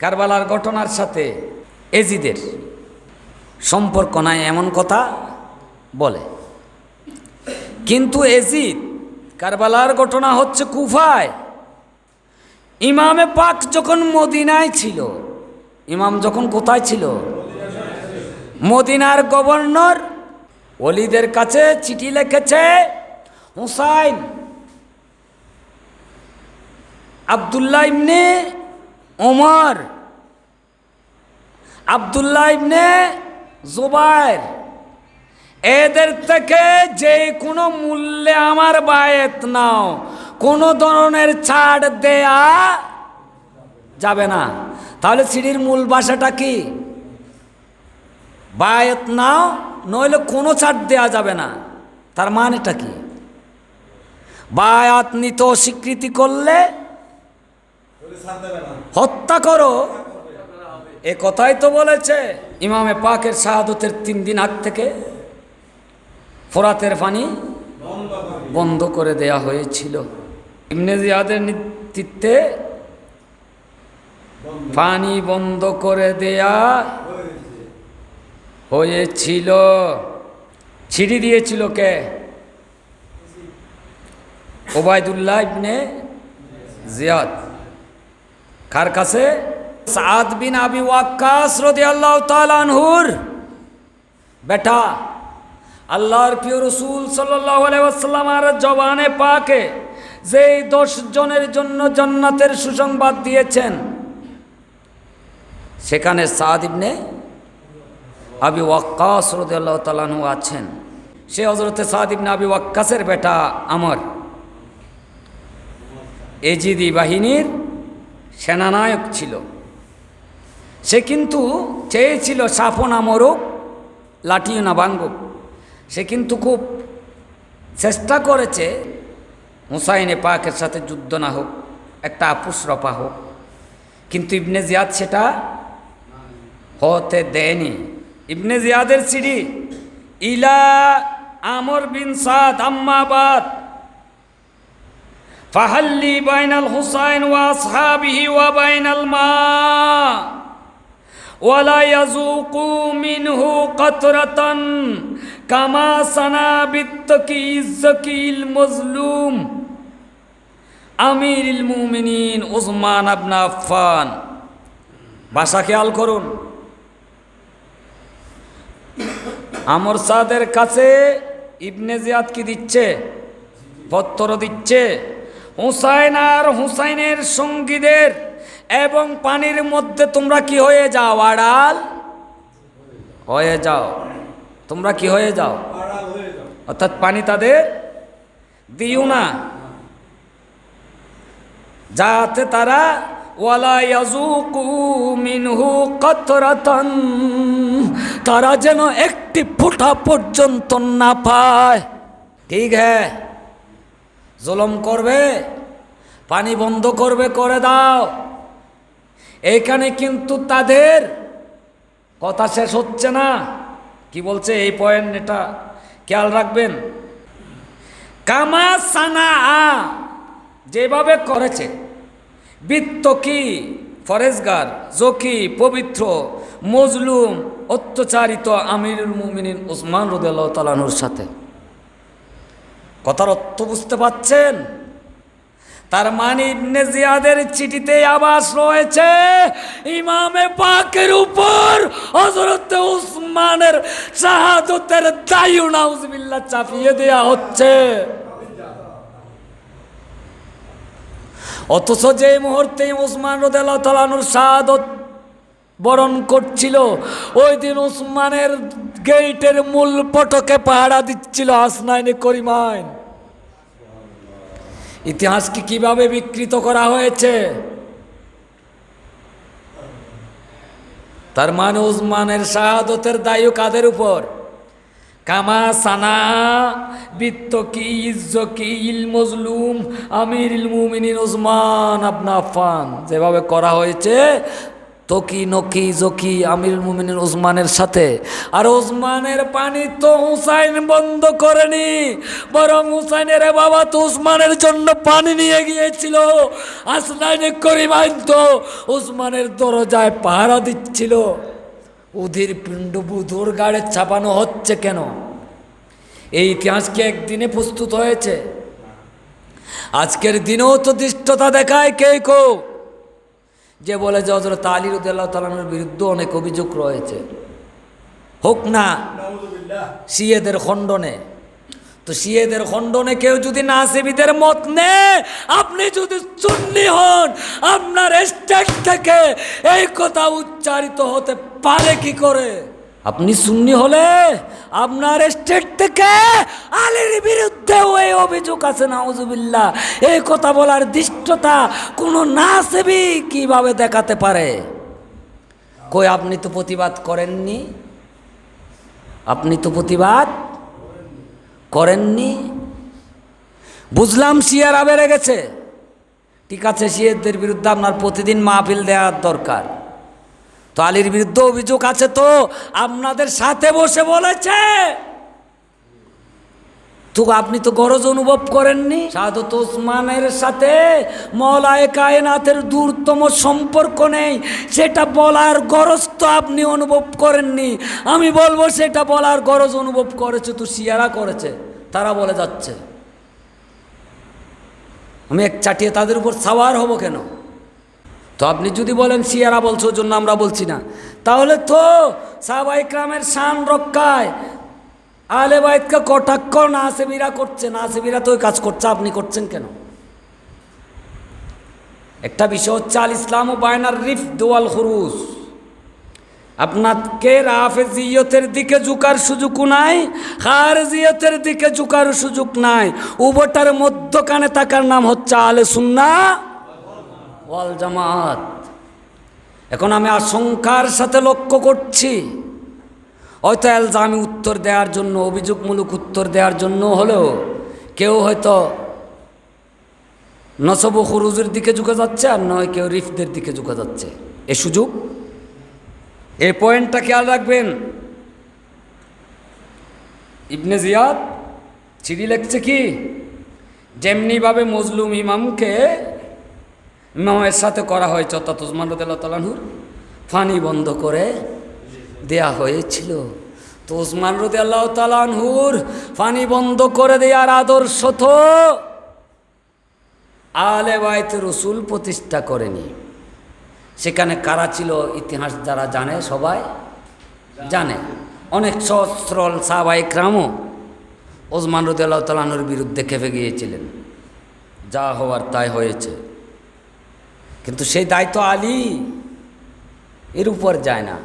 কারবালার ঘটনার সাথে এজিদের সম্পর্ক নাই এমন কথা বলে। কিন্তু এজিদ, কারবালার ঘটনা হচ্ছে কুফায়। ইমামে পাক যখন মদিনায় ছিল, ইমাম যখন কোথায় ছিল? মদিনার গভর্নর অলিদের কাছে চিঠি লিখেছে, হুসাইন আবদুল্লাহ ইবনে ওমর, আবদুল্লাহ ইবনে জুবায়ের এদের থেকে যে কোনো মূল্যে আমার বায়েত নাও। কোনো ধরনের ছাড় দেয়া যাবে না। তাহলে সিঁড়ির মূল ভাষাটা কি? বায়েত নাও, নইলে কোনো ছাড় দেয়া যাবে না। তার মানেটা কি? বায়াত নিতে স্বীকৃতি করলে হত্যা করো। এ কথাই তো বলেছে ইমামে পাকের শাহাদতের তিন দিন আগ থেকে। ফোরাতের পানি বন্ধ করে দেয়া হয়েছিল। ইবনে জিয়াদের নেতৃত্বে পানি বন্ধ করে দেয়া হয়েছিল। ছিড়ি দিয়েছিল কে? ওবায়দুল্লাহ ইবনে জিয়াদ। কার কাছে? সাদ বিন আবি ওয়াক্কাস রাদিয়াল্লাহু তাআলা আনহুর। বেটা, আল্লাহর প্রিয় রসুল সাল্লাল্লাহু আলাইহি জবানে পাকে যেই দশ জনের জন্য জান্নাতের সুসংবাদ দিয়েছেন, সেখানে সাদ ইবনে আবি ওয়াক্কাস রাদিয়াল্লাহু তাআলা আনহু আছেন। সে হযরতে সাদ ইবনে আবি ওয়াক্কাসের বেটা আমর। এজিদি বাহিনীর সেনানায়ক ছিল। সে কিন্তু চেয়েছিল সাফও না মরুক লাঠিও না ভাঙ্গুক সে কিন্তু খুব চেষ্টা করেছে হুসাইনে পাকের সাথে যুদ্ধ না হোক, একটা আপুস রপা হোক। কিন্তু ইবনে জিয়াদ সেটা হতে দেয়নি। ইবনে জিয়াদের সিঁড়ি, ইলা আমর বিন সাদ আম্মাবাদ ফাহাল্লি বাইনাল হুসাইন ওয়া আসহাবিহি ওয়া বাইনাল মা। ওয়ালা ইয়াযুকু মিনহু কাতরাতান কামা সানা বিত্তকি ইজ্জকিল মজলুম। আমিরুল মুমিনিন উসমান আবনা আফফান। ভাষা খেয়াল করুন। আমর সাদের কাছে ইবনে জিয়াদ কি দিচ্ছে? পত্র দিচ্ছে। হুসাইন আর হুসাইনের সঙ্গীদের এবং পানির মধ্যে তোমরা কি হয়ে যাও, আড়াল? হয়ে যাও। তোমরা কি হয়ে যাও? অর্থাৎ পানি তাদের দিও না। যাতে তারা তারা যেন একটি ফোঁটা পর্যন্ত না পায়। ঠিক হ্যাঁ? জুলম করবে, পানি বন্ধ করবে, করে দাও। এইখানে কিন্তু তাদের কথা শেষ হচ্ছে না। কি বলছে এই পয়েন্ট এটা? খেয়াল রাখবেন। কামা সানা যেভাবে করেছে, বৃত্ত কি? ফরেজগার, জকি, পবিত্র, মজলুম, অত্যাচারিত আমিরুল মুমিনিন ওসমান রুদাল্লাহ তালানুর সাথে। কথার অর্থ বুঝতে পাচ্ছেন তার মানে ইবনে জিয়াদের চিঠিতে আবাস রয়েছে ইমামে পাকের উপর হযরত উসমানের শাহাদতের দায়ু নাউজুবিল্লাহ চাপিয়ে দেয়া হচ্ছে। অথচ যে মুহূর্তে উসমান রদেল্লাহ তালানুর শাহাদত বরণ করছিল, ওই দিন উসমানের গেইটের মূল পটকে পাহারা দিচ্ছিল আসনাইনে করিমাইন ইতিহাসকে কীভাবে বিকৃত করা হয়েছে? তার মানে উসমানের শাহাদতের দায়ী কাদের উপর? কামা সানা বিত্ত কি, ইজ্জ কি, ইল মজলুম আমির ইল মুমিনিন উসমান আফান যেভাবে করা হয়েছে তকি নকি জকি আমির মুমিনের ওসমানের সাথে। আর ওসমানের পানি তো হুসাইন বন্ধ করেনি, বরং হুসাইনের বাবা তো উসমানের জন্য পানি নিয়ে গিয়েছিল। আসলাইনে করিমাইন তো উসমানের দরজায় পাহারা দিচ্ছিল। উধির পিণ্ড বুধুর গাড়ে চাপানো হচ্ছে কেন? এই ইতিহাস কি একদিনে প্রস্তুত হয়েছে? আজকের দিনেও তো দৃষ্টতা দেখায় কে কেউ। যে বলে যে হজরত আলী রুদাল্লাহ তালামের বিরুদ্ধে অনেক অভিযোগ রয়েছে। হোক না সিয়েদের খণ্ডনে। তো সিয়েদের খণ্ডনে কেউ যদি নাসিবিদের মত নে আপনি যদি চুন্নি হন আপনার স্টেট থেকে এই কথা উচ্চারিত হতে পারে কি করে? আপনি সুন্নি হলে আপনার স্টেট থেকে আলীর বিরুদ্ধে ওই অভিযোগ আছে, নাউজুবিল্লাহ। এই কথা বলার দৃষ্টতা কোনো নাসেবি কীভাবে দেখাতে পারে? কই, আপনি তো প্রতিবাদ করেননি? আপনি তো প্রতিবাদ করেননি? বুঝলাম শিয়ারা বেড়ে গেছে ঠিক আছে, শিয়াদের বিরুদ্ধে আপনার প্রতিদিন মাহফিল দেওয়ার দরকার। তো আলীর বিরুদ্ধে অভিযোগ আছে তো, আপনাদের সাথে বসে বলেছে। তো আপনি তো গরজ অনুভব করেননি? সাধত ওসমানের সাথে মলায় কায়নাথের দূরতম সম্পর্ক নেই, সেটা বলার গরজ তো আপনি অনুভব করেননি। আমি বলব সেটা বলার গরজ অনুভব করেছে, তো শিয়ারা করেছে, তারা বলে যাচ্ছে। আমি এক চাটিয়ে তাদের উপর সাওয়ার হব কেন? তো আপনি যদি বলেন, সিয়ারা বলছো জন্য আমরা বলছি না। তাহলে তো সাহাবাই ক্রামের শান রক্ষায় আলে বাইতকে কটাক্ষ নাসেবিরা করছে। নাসেবিরা তো ওই কাজ করছে, আপনি করছেন কেন? একটা বিষয় হচ্ছে, আল ইসলাম ও বায়নার রিফ দোয়াল খুরুজ। আপনাকে রাফেজিয়তের দিকে ঝুকার সুযোগ নাই, খারজিয়তের দিকে ঝুকার সুযোগ নাই। উভটার মধ্যখানে থাকার নাম হচ্ছে আলে সুন্না ওয়াল জামাত। এখন আমি আশঙ্কার সাথে লক্ষ্য করছি। হয়তো এলজামি উত্তর দেওয়ার জন্য, অভিযোগমূলক উত্তর দেওয়ার জন্য হলেও কেউ হয়তো নসব খুরুজের দিকে ঝুঁকে যাচ্ছে আর নয় কেউ রিফদের দিকে ঝুঁকে যাচ্ছে। এ সুযোগ? এই পয়েন্টটা খেয়াল রাখবেন। ইবনে জিয়াদ, চিঠি লিখছে কি? যেমনিভাবে মজলুম ইমামকে ইমামের সাথে করা হয়েছে, অর্থাৎ ওসমান রদুল্লাহ তালাহুর ফানি বন্ধ করে দেয়া হয়েছিল। তো ওসমান রদি আল্লাহ তালানহুর ফানি বন্ধ করে দেওয়ার আদর্শ তো আলে বাইতে রসুল প্রতিষ্ঠা করেনি। সেখানে কারা ছিল ইতিহাস যারা জানে, সবাই জানে। অনেক সস্ত্রল সাহবাই ক্রামও ওসমান রদি আল্লাহ বিরুদ্ধে খেপে গিয়েছিলেন। যা হওয়ার তাই হয়েছে। কিন্তু সেই দায়িত্ব আলী এর উপর যায় না।